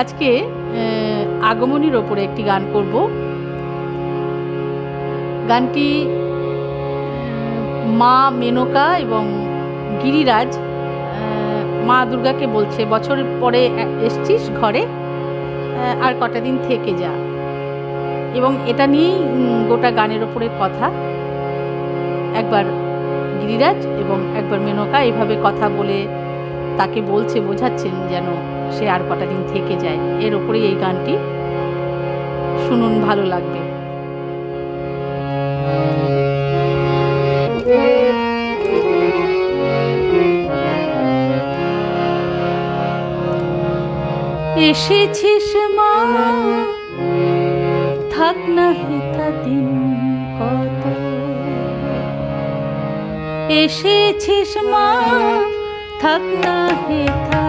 আজকে আগমনীর ওপরে একটি গান করব। গানটি মা মেনকা এবং গিরিরাজ মা দুর্গাকে বলছে, বছর পরে এসছিস ঘরে আর কটা দিন থেকে যা। এবং এটা নিয়েই গোটা গানের ওপরে কথা। একবার গিরিরাজ এবং একবার মেনকা এইভাবে কথা বলে তাকে বলছে, বোঝাচ্ছেন যেন সে আর কটা দিন থেকে যায়। এর ওপরেই এই গানটি শুনুন, ভালো লাগবে। এসেছিস মা, থাক না হেতা দিন কত। এসেছিস মা, থাক না হেথা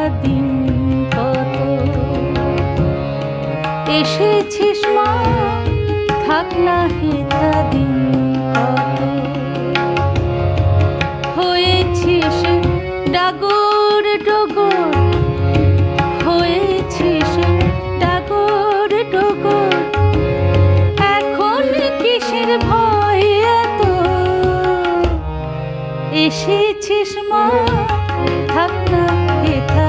এসেছিস মা, থাক না হেথা দিন হয়েছিস ডাগর ডগর, হয়েছিস ডাগর ডগর। এখন কিসের ভয় এত? এসেছিস মা, থাক না হেথা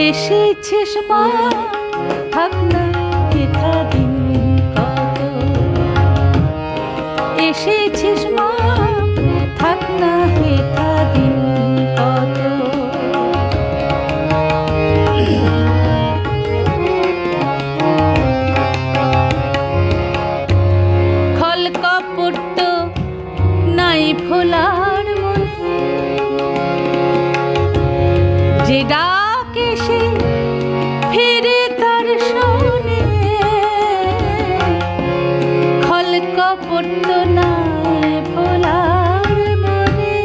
এসেছিস মা থাক ডাকে ফিরে তার শোনে। খল কপট নাই ভোলার মনে।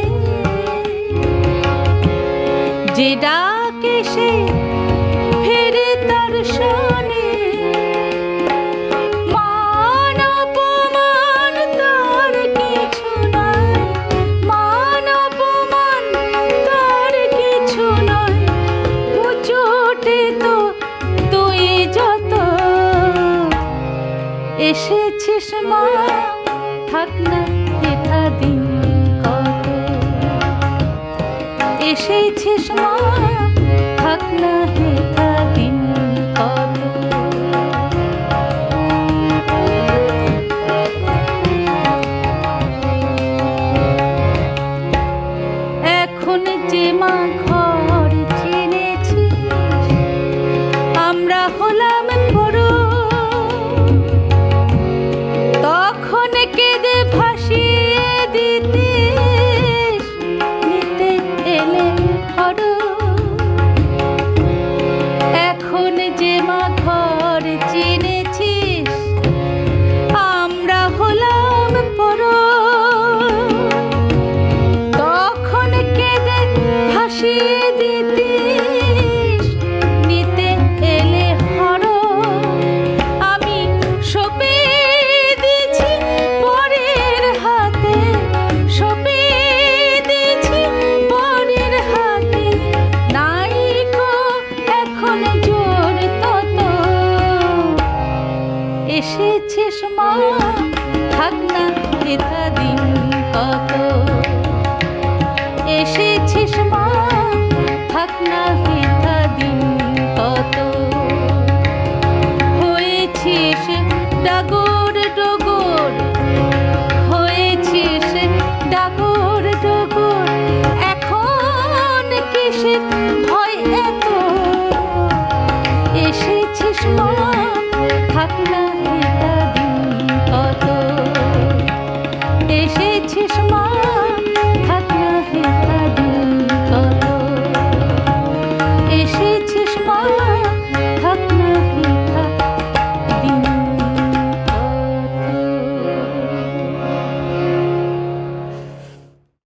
যে এসেছিস মা থাক না বৃথা দিন কত এসেছিস মা থাক না Yeah.